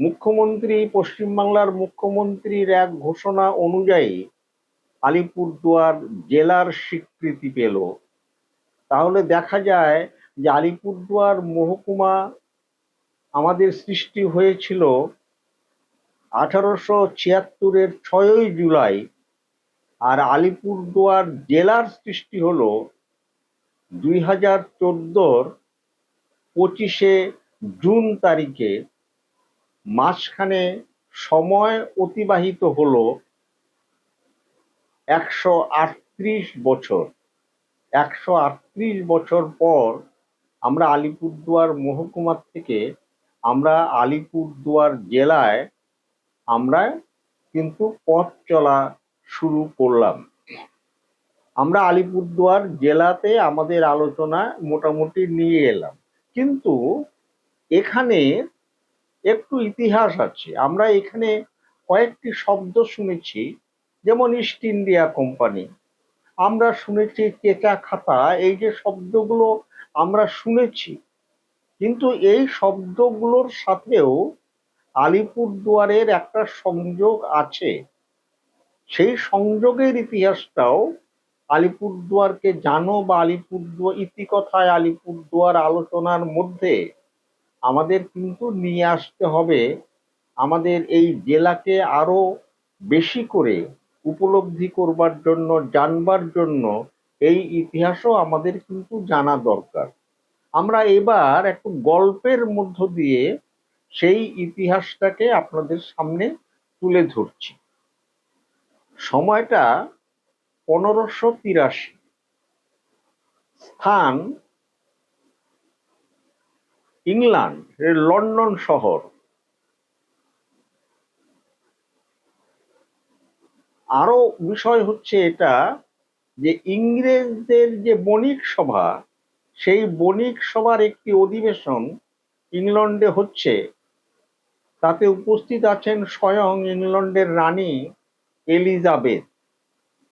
মুখ্যমন্ত্রী পশ্চিমবাংলার মুখ্যমন্ত্রীর এক ঘোষণা অনুযায়ী আলিপুরদুয়ার জেলার স্বীকৃতি পেল। তাহলে দেখা যায় যে আলিপুরদুয়ার মহকুমা আমাদের সৃষ্টি হয়েছিল আঠারোশো ছিয়াত্তরের ছয়ই জুলাই আর আলিপুরদুয়ার জেলার সৃষ্টি হলো দুই হাজার চোদ্দোর পঁচিশে জুন তারিখে। মাঝখানে সময় অতিবাহিত হলো একশো আটত্রিশ বছর। একশো আটত্রিশ বছর পর আমরা আলিপুরদুয়ার মহকুমার থেকে আমরা আলিপুরদুয়ার জেলায় আমরা কিন্তু পথ চলা শুরু করলাম। আমরা আলিপুরদুয়ার জেলাতে আমাদের আলোচনা মোটামুটি নিয়ে এলাম। কিন্তু এখানে একটু ইতিহাস আছে। আমরা এখানে কয়েকটি শব্দ শুনেছি, যেমন ইস্ট ইন্ডিয়া কোম্পানি আমরা শুনেছি কেকা খাতা এই যে শব্দগুলো আমরা শুনেছি, কিন্তু এই শব্দগুলোর সাথেও আলিপুরদুয়ারের একটা সংযোগ আছে। সেই সংযোগের ইতিহাসটাও আলিপুরদুয়ারকে জানো বা আলিপুরদুয়ার ইতিকথায় আলিপুরদুয়ার আলোচনার মধ্যে আমাদের কিন্তু নিয়ে আসতে হবে আমাদের এই জেলাকে আরও বেশি করে উপলব্ধি করবার জন্য, জানবার জন্য এই ইতিহাসও আমাদের কিন্তু জানা দরকার। আমরা এবার একটু গল্পের মধ্য দিয়ে সেই ইতিহাসটাকে আপনাদের সামনে তুলে ধরছি। সময়টা পনেরোশো তিরাশি। স্থান ইংল্যান্ড লন্ডন শহর। আরও বিষয় হচ্ছে এটা যে ইংরেজদের যে বণিক সভা, সেই বণিক সভার একটি অধিবেশন ইংল্যান্ডে হচ্ছে। তাতে উপস্থিত আছেন স্বয়ং ইংল্যান্ডের রানী এলিজাবেথ।